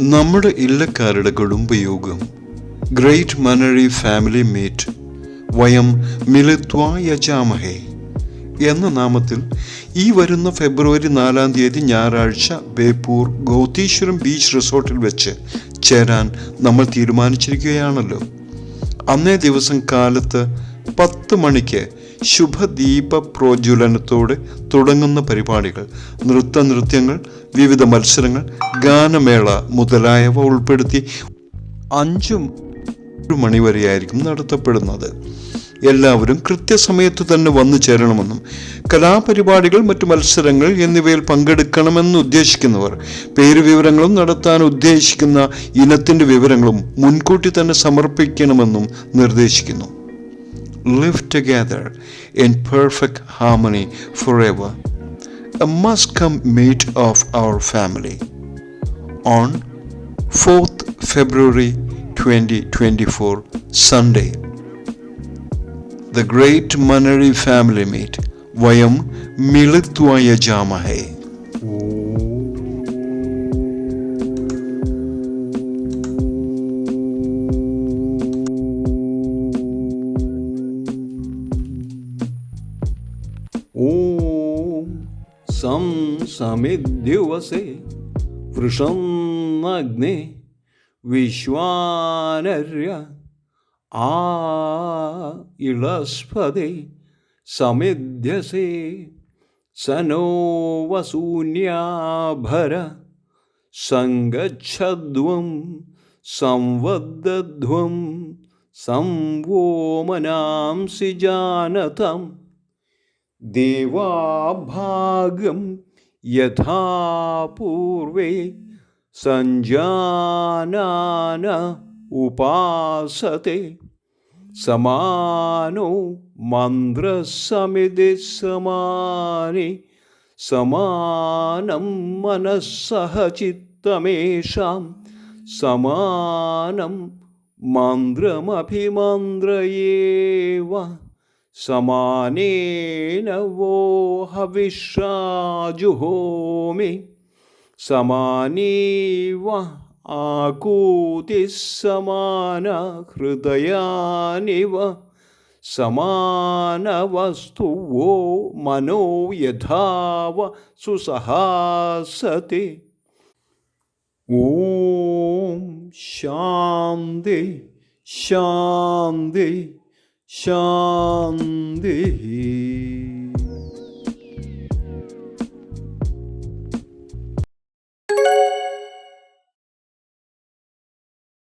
നമ്മുടെ ഇല്ലക്കാരുടെ കുടുംബയോഗം ഗ്രേറ്റ് മനറി ഫാമിലി മീറ്റ് വയം മിലിത്വായജാമഹേ എന്ന നാമത്തിൽ ഈ വരുന്ന ഫെബ്രുവരി നാലാം തീയതി ഞായറാഴ്ച ബേപ്പൂർ ഗൗതീശ്വരം ബീച്ച് റിസോർട്ടിൽ വെച്ച് ചേരാൻ നമ്മൾ തീരുമാനിച്ചിരിക്കുകയാണല്ലോ. അന്നേ ദിവസം കാലത്ത് പത്ത് മണിക്ക് ശുഭദീപ പ്രോജ്വലനത്തോടെ തുടങ്ങുന്ന പരിപാടികൾ നൃത്ത നൃത്യങ്ങൾ വിവിധ മത്സരങ്ങൾ ഗാനമേള മുതലായവ ഉൾപ്പെടുത്തി അഞ്ചും മണിവരെയായിരിക്കും നടത്തപ്പെടുന്നത്. എല്ലാവരും കൃത്യസമയത്ത് തന്നെ വന്നു ചേരണമെന്നും കലാപരിപാടികൾ മറ്റു മത്സരങ്ങൾ എന്നിവയിൽ പങ്കെടുക്കണമെന്ന് ഉദ്ദേശിക്കുന്നവർ പേര് വിവരങ്ങളും നടത്താൻ ഉദ്ദേശിക്കുന്ന ഇനത്തിന്റെ വിവരങ്ങളും മുൻകൂട്ടി തന്നെ സമർപ്പിക്കണമെന്നും നിർദ്ദേശിക്കുന്നു. Live together in perfect harmony forever. A must come meet of our family on 4th February 2024, Sunday. The Great Manari Family Meet. Vayam Militvaya Jamahe. सं समिद्युवसे वृषं अग्ने विश्वानर्य आ इळस्पदे समिध्यसे स नो वसून्याभर सङ्गच्छध्वं संवद्ध्वं संवोमनांसि ദേവാഭാഗം യഥാ പൂർവേ സഞ്ജാനാന ഉപാസത്തെ സമാനോ മന്ത്രസമിതി സമാനി സമാനം മനസ്സഹചിത്തമേഷാം സമാനം മന്ത്രമഭിമന്ത്രയേവ സമാനേന വോ ഹവിഷാജുഹോമി സമാനീവ ആകൂതിസമാന ഹൃദയാനിവ. സമാനവസ്തുവോ മനോ യഥാവ സുസഹാസതി. ഓം ശാന്തി ശാന്തി. ശാന്തി.